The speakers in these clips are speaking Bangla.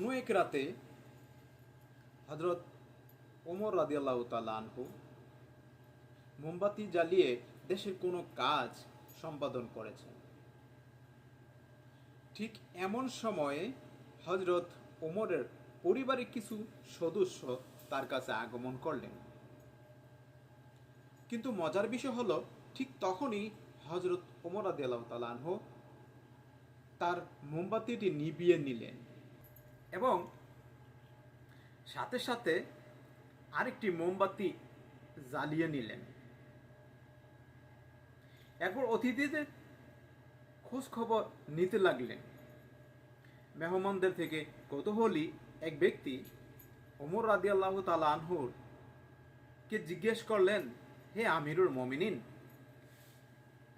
কোনো এক রাতে হজরত ওমর রাদিয়াল্লাহ তালা আনহু মোমবাতি জ্বালিয়ে দেশের কোনো কাজ সম্পাদন করেছেন। ঠিক এমন সময়ে হজরত ওমরের পরিবারের কিছু সদস্য তার কাছে আগমন করলেন। কিন্তু মজার বিষয় হলো, ঠিক তখনই হজরত ওমর আদিয়াল্লাহ তালাহ তার মোমবাতিটি নিভিয়ে নিলেন। এবং সাথে সাথে আরেকটি মোমবাতি জ্বালিয়ে নিলেন। এরপর অতিথিদের খোঁজ খবর নিতে লাগলেন। মেহমানদের থেকে কৌতূহলী এক ব্যক্তি ওমর রাদি আল্লাহ তালা আনহুর কে জিজ্ঞেস করলেন, হে আমিরুল মমিনিন,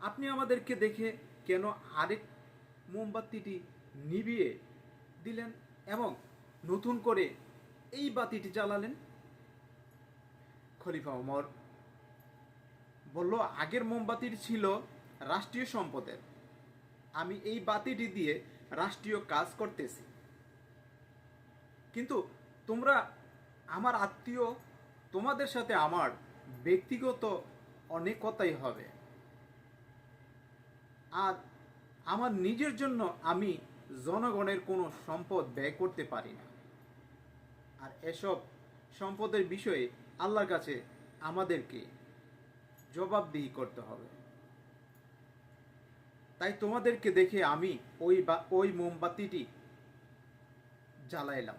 আপনি আমাদেরকে দেখে কেন আরেক মোমবাতিটি নিভিয়ে দিলেন? নতুন করে এই বাতিটি জ্বালালেন খলিফা ওমর। বলল, আগের মোমবাতিটি ছিল রাষ্ট্রীয় সম্পদের। আমি এই বাতিটি দিয়ে রাষ্ট্রীয় কাজ করতেছি। কিন্তু তোমরা আমার আত্মীয়, তোমাদের সাথে আমার ব্যক্তিগত অনেক কথাই হবে। আর আমার নিজের জন্য আমি জনগণের কোনো সম্পদ ব্যয় করতে পারি না। আর এসব সম্পদের বিষয়ে আল্লাহর কাছে আমাদেরকে জবাবদিহি করতে হবে। তাই তোমাদেরকে দেখে আমি ওই বা, ওই মোমবাতিটি জ্বালাইলাম।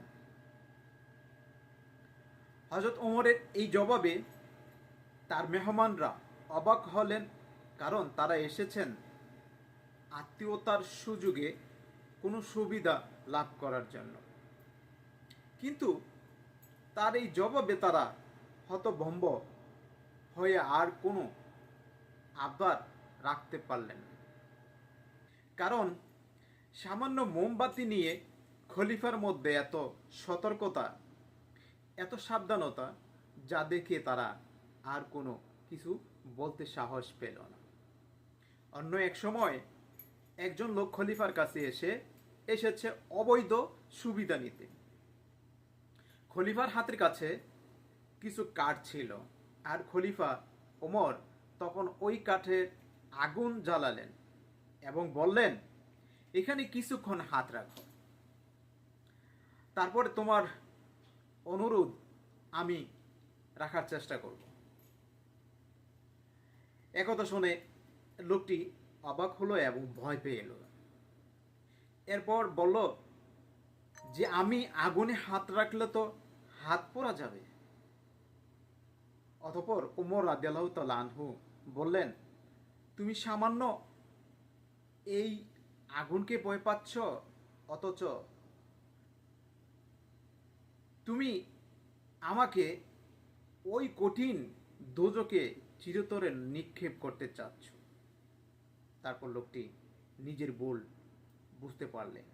হজরত ওমরের এই জবাবে তার মেহমানরা অবাক হলেন, কারণ তারা এসেছেন আত্মীয়তার সুযোগে কোনো সুবিধা লাভ করার জন্য। কিন্তু তার এই জবাবে তারা হতভম্ব হয়ে আর কোনো আবদার রাখতে পারলেন না। কারণ সামান্য মোমবাতি নিয়ে খলিফার মধ্যে এত সতর্কতা, এত সাবধানতা, যা দেখে তারা আর কোনো কিছু বলতে সাহস পেল না। অন্য এক সময় একজন লোক খলিফার কাছে এসে এসেছে অবৈধ সুবিধা নিতে। খলিফার হাতের কাছে কিছু কাঠ ছিল আর খলিফা ওমর তখন ওই কাঠের আগুন জ্বালালেন এবং বললেন, এখানে কিছুক্ষণ হাত রাখো। তারপরে তোমার অনুরোধ আমি রাখার চেষ্টা করব। একথা শুনে লোকটি অবাক হলো এবং ভয় পেয়ে এলো। এরপর বলল, যে আমি আগুনে হাত রাখলে তো হাত পোড়া যাবে? অতপর উমর রাদিয়াল্লাহু তাআলা আনহু বললেন, তুমি সামান্য এই আগুনকে ভয় পাচ্ছ, অথচ তুমি আমাকে ওই কঠিন দোজকে চিরতরে নিক্ষেপ করতে চাচ্ছ। তারপর লোকটি নিজের ভুল বুঝতে পারলেন।